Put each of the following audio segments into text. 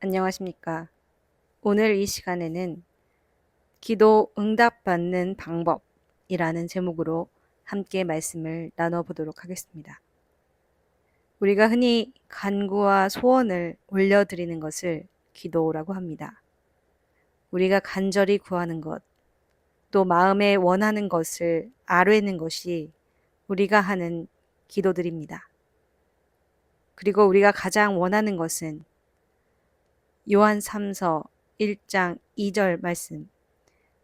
안녕하십니까. 오늘 이 시간에는 기도 응답받는 방법이라는 제목으로 함께 말씀을 나눠보도록 하겠습니다. 우리가 흔히 간구와 소원을 올려드리는 것을 기도라고 합니다. 우리가 간절히 구하는 것, 또 마음에 원하는 것을 아뢰는 것이 우리가 하는 기도들입니다. 그리고 우리가 가장 원하는 것은 요한 3서 1장 2절 말씀.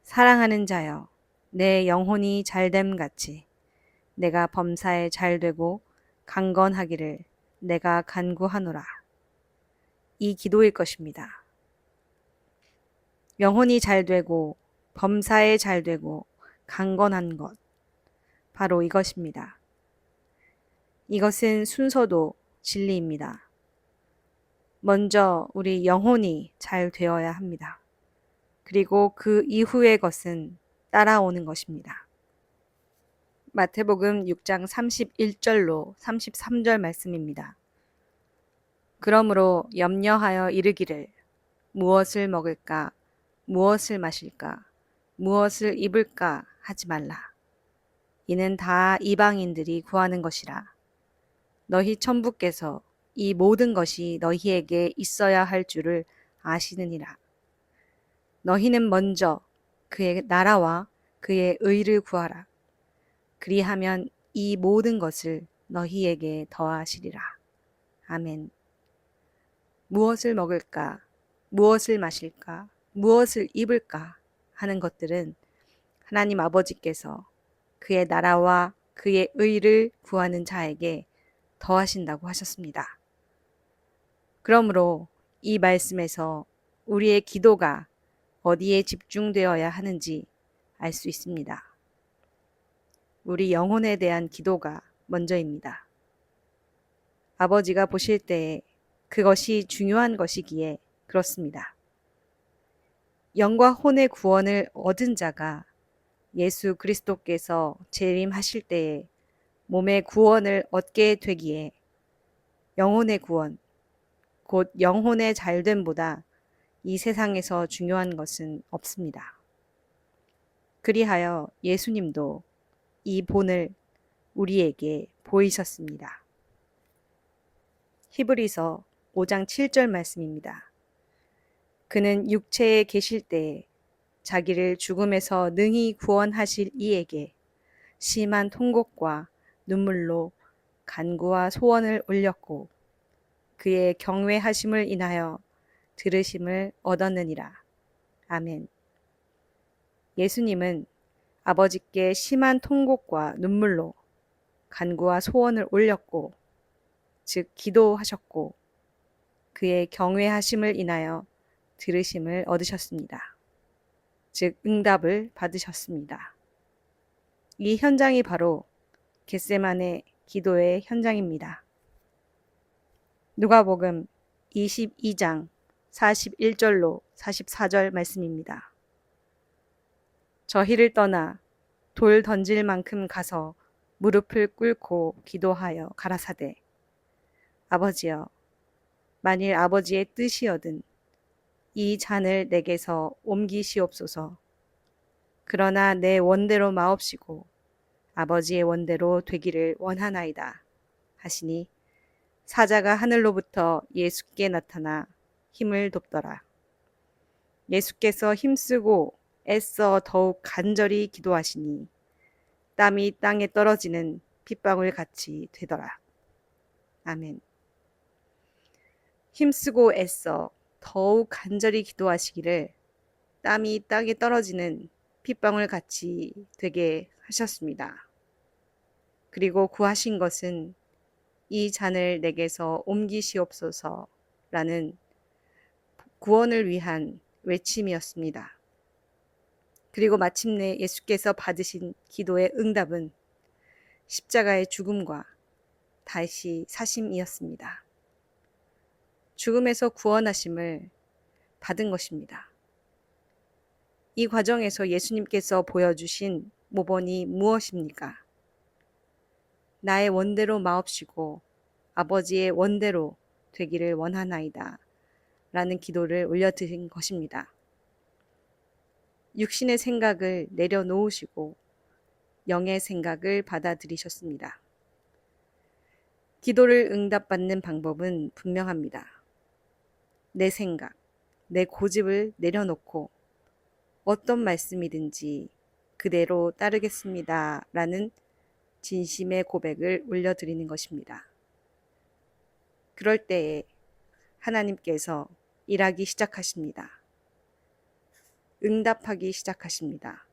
사랑하는 자여, 내 영혼이 잘됨 같이 내가 범사에 잘되고 강건하기를 내가 간구하노라. 이 기도일 것입니다. 영혼이 잘되고 범사에 잘되고 강건한 것. 바로 이것입니다. 이것은 순서도 진리입니다. 먼저 우리 영혼이 잘 되어야 합니다. 그리고 그 이후의 것은 따라오는 것입니다. 마태복음 6장 31절로 33절 말씀입니다. 그러므로 염려하여 이르기를 무엇을 먹을까, 무엇을 마실까, 무엇을 입을까 하지 말라. 이는 다 이방인들이 구하는 것이라. 너희 천부께서 이 모든 것이 너희에게 있어야 할 줄을 아시느니라. 너희는 먼저 그의 나라와 그의 의를 구하라. 그리하면 이 모든 것을 너희에게 더하시리라. 아멘. 무엇을 먹을까? 무엇을 마실까? 무엇을 입을까? 하는 것들은 하나님 아버지께서 그의 나라와 그의 의를 구하는 자에게 더하신다고 하셨습니다. 그러므로 이 말씀에서 우리의 기도가 어디에 집중되어야 하는지 알 수 있습니다. 우리 영혼에 대한 기도가 먼저입니다. 아버지가 보실 때에 그것이 중요한 것이기에 그렇습니다. 영과 혼의 구원을 얻은 자가 예수 그리스도께서 재림하실 때에 몸의 구원을 얻게 되기에 영혼의 구원, 곧 영혼의 잘됨보다 이 세상에서 중요한 것은 없습니다. 그리하여 예수님도 이 본을 우리에게 보이셨습니다. 히브리서 5장 7절 말씀입니다. 그는 육체에 계실 때에 자기를 죽음에서 능히 구원하실 이에게 심한 통곡과 눈물로 간구와 소원을 올렸고 그의 경외하심을 인하여 들으심을 얻었느니라. 아멘. 예수님은 아버지께 심한 통곡과 눈물로 간구와 소원을 올렸고, 즉, 기도하셨고, 그의 경외하심을 인하여 들으심을 얻으셨습니다. 즉, 응답을 받으셨습니다. 이 현장이 바로 겟세만의 기도의 현장입니다. 누가복음 22장 41절로 44절 말씀입니다. 저희를 떠나 돌 던질 만큼 가서 무릎을 꿇고 기도하여 가라사대 아버지여 만일 아버지의 뜻이여든 이 잔을 내게서 옮기시옵소서 그러나 내 원대로 마옵시고 아버지의 원대로 되기를 원하나이다 하시니 사자가 하늘로부터 예수께 나타나 힘을 돕더라. 예수께서 힘쓰고 애써 더욱 간절히 기도하시니 땀이 땅에 떨어지는 핏방울 같이 되더라. 아멘. 힘쓰고 애써 더욱 간절히 기도하시기를 땀이 땅에 떨어지는 핏방울 같이 되게 하셨습니다. 그리고 구하신 것은 이 잔을 내게서 옮기시옵소서라는 구원을 위한 외침이었습니다. 그리고 마침내 예수께서 받으신 기도의 응답은 십자가의 죽음과 다시 사심이었습니다. 죽음에서 구원하심을 받은 것입니다. 이 과정에서 예수님께서 보여주신 모범이 무엇입니까? 나의 원대로 마옵시고 아버지의 원대로 되기를 원하나이다. 라는 기도를 올려드린 것입니다. 육신의 생각을 내려놓으시고 영의 생각을 받아들이셨습니다. 기도를 응답받는 방법은 분명합니다. 내 생각, 내 고집을 내려놓고 어떤 말씀이든지 그대로 따르겠습니다. 라는 진심의 고백을 올려드리는 것입니다. 그럴 때에 하나님께서 일하기 시작하십니다. 응답하기 시작하십니다.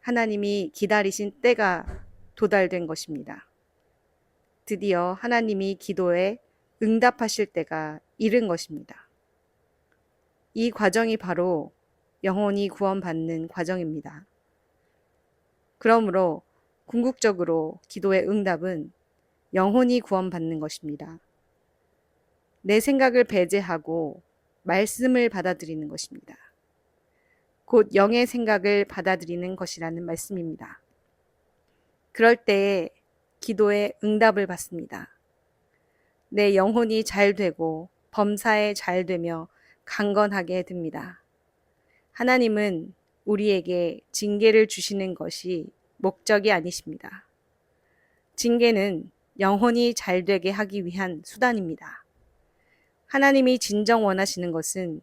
하나님이 기다리신 때가 도달된 것입니다. 드디어 하나님이 기도에 응답하실 때가 이른 것입니다. 이 과정이 바로 영혼이 구원받는 과정입니다. 그러므로 궁극적으로 기도의 응답은 영혼이 구원받는 것입니다. 내 생각을 배제하고 말씀을 받아들이는 것입니다. 곧 영의 생각을 받아들이는 것이라는 말씀입니다. 그럴 때에 기도에 응답을 받습니다. 내 영혼이 잘 되고 범사에 잘 되며 강건하게 됩니다. 하나님은 우리에게 징계를 주시는 것이 목적이 아니십니다. 징계는 영혼이 잘 되게 하기 위한 수단입니다. 하나님이 진정 원하시는 것은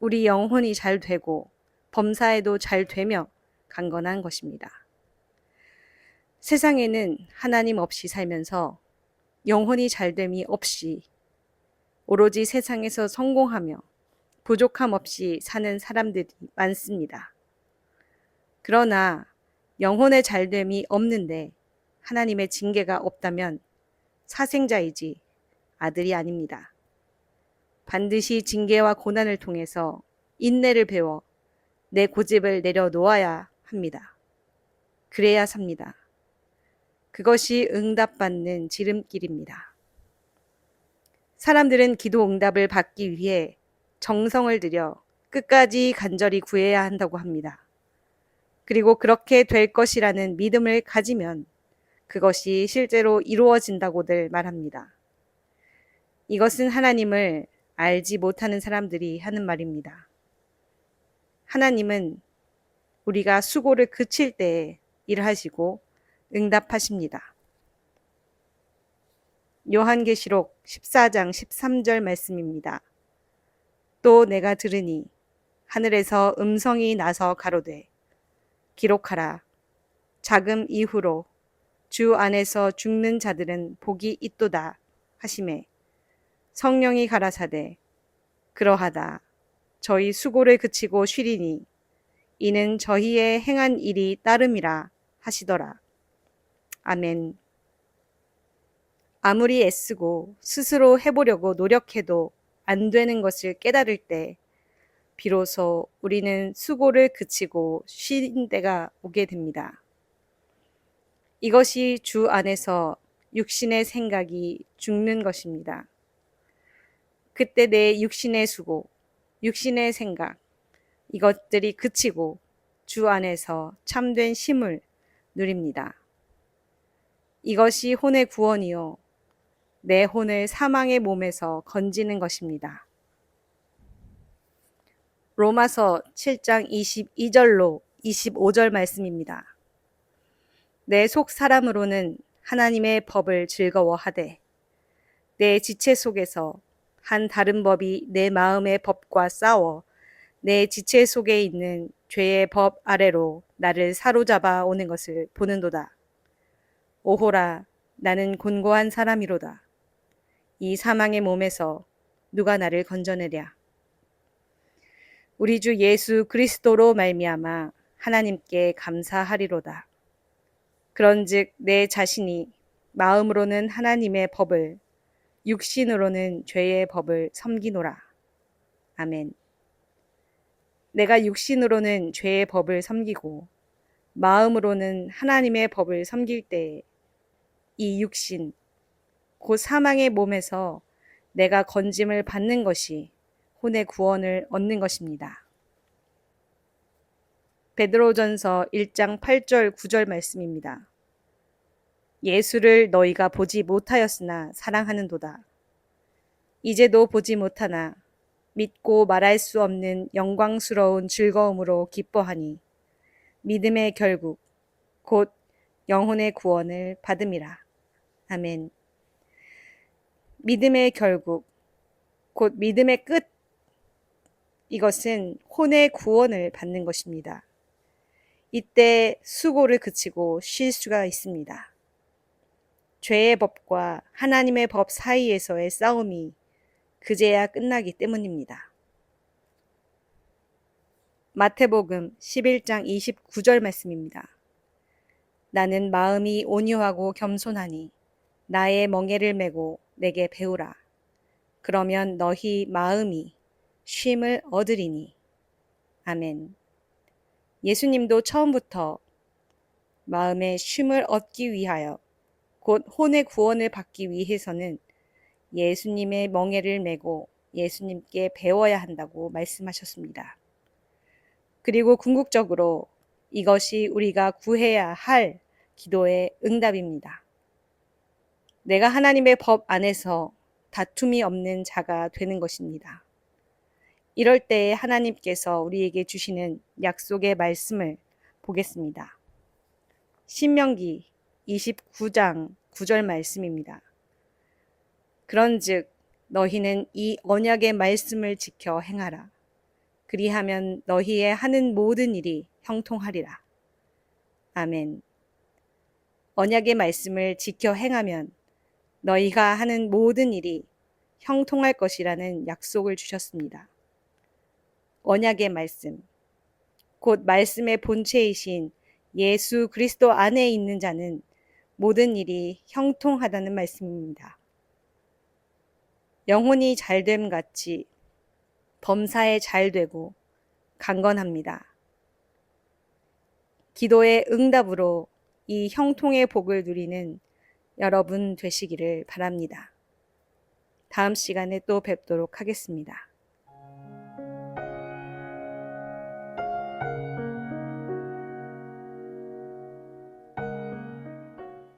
우리 영혼이 잘 되고 범사에도 잘 되며 강건한 것입니다. 세상에는 하나님 없이 살면서 영혼이 잘됨이 없이 오로지 세상에서 성공하며 부족함 없이 사는 사람들이 많습니다. 그러나 영혼의 잘됨이 없는데 하나님의 징계가 없다면 사생자이지 아들이 아닙니다. 반드시 징계와 고난을 통해서 인내를 배워 내 고집을 내려놓아야 합니다. 그래야 삽니다. 그것이 응답받는 지름길입니다. 사람들은 기도 응답을 받기 위해 정성을 들여 끝까지 간절히 구해야 한다고 합니다. 그리고 그렇게 될 것이라는 믿음을 가지면 그것이 실제로 이루어진다고들 말합니다. 이것은 하나님을 알지 못하는 사람들이 하는 말입니다. 하나님은 우리가 수고를 그칠 때에 일하시고 응답하십니다. 요한계시록 14장 13절 말씀입니다. 또 내가 들으니 하늘에서 음성이 나서 가로되 기록하라 자금 이후로 주 안에서 죽는 자들은 복이 있도다 하심에 성령이 가라사대 그러하다 저희 수고를 그치고 쉬리니 이는 저희의 행한 일이 따름이라 하시더라. 아멘. 아무리 애쓰고 스스로 해보려고 노력해도 안 되는 것을 깨달을 때 비로소 우리는 수고를 그치고 쉰 때가 오게 됩니다. 이것이 주 안에서 육신의 생각이 죽는 것입니다. 그때 내 육신의 수고, 육신의 생각, 이것들이 그치고 주 안에서 참된 힘을 누립니다. 이것이 혼의 구원이요. 내 혼을 사망의 몸에서 건지는 것입니다. 로마서 7장 22절로 25절 말씀입니다. 내 속 사람으로는 하나님의 법을 즐거워하되 내 지체 속에서 한 다른 법이 내 마음의 법과 싸워 내 지체 속에 있는 죄의 법 아래로 나를 사로잡아 오는 것을 보는도다. 오호라, 나는 곤고한 사람이로다. 이 사망의 몸에서 누가 나를 건져내랴. 우리 주 예수 그리스도로 말미암아 하나님께 감사하리로다. 그런즉 내 자신이 마음으로는 하나님의 법을 육신으로는 죄의 법을 섬기노라. 아멘. 내가 육신으로는 죄의 법을 섬기고 마음으로는 하나님의 법을 섬길 때에 이 육신, 곧 사망의 몸에서 내가 건짐을 받는 것이 혼의 구원을 얻는 것입니다. 베드로전서 1장 8절 9절 말씀입니다. 예수를 너희가 보지 못하였으나 사랑하는도다. 이제도 보지 못하나 믿고 말할 수 없는 영광스러운 즐거움으로 기뻐하니 믿음의 결국 곧 영혼의 구원을 받음이라. 아멘. 믿음의 결국 곧 믿음의 끝 이것은 혼의 구원을 받는 것입니다. 이때 수고를 그치고 쉴 수가 있습니다. 죄의 법과 하나님의 법 사이에서의 싸움이 그제야 끝나기 때문입니다. 마태복음 11장 29절 말씀입니다. 나는 마음이 온유하고 겸손하니 나의 멍에를 메고 내게 배우라. 그러면 너희 마음이 쉼을 얻으리니. 아멘. 예수님도 처음부터 마음의 쉼을 얻기 위하여 곧 혼의 구원을 받기 위해서는 예수님의 멍에를 메고 예수님께 배워야 한다고 말씀하셨습니다. 그리고 궁극적으로 이것이 우리가 구해야 할 기도의 응답입니다. 내가 하나님의 법 안에서 다툼이 없는 자가 되는 것입니다. 이럴 때에 하나님께서 우리에게 주시는 약속의 말씀을 보겠습니다. 신명기 29장 9절 말씀입니다. 그런즉 너희는 이 언약의 말씀을 지켜 행하라. 그리하면 너희의 하는 모든 일이 형통하리라. 아멘. 언약의 말씀을 지켜 행하면 너희가 하는 모든 일이 형통할 것이라는 약속을 주셨습니다. 언약의 말씀, 곧 말씀의 본체이신 예수 그리스도 안에 있는 자는 모든 일이 형통하다는 말씀입니다. 영혼이 잘됨 같이 범사에 잘 되고 강건합니다. 기도의 응답으로 이 형통의 복을 누리는 여러분 되시기를 바랍니다. 다음 시간에 또 뵙도록 하겠습니다.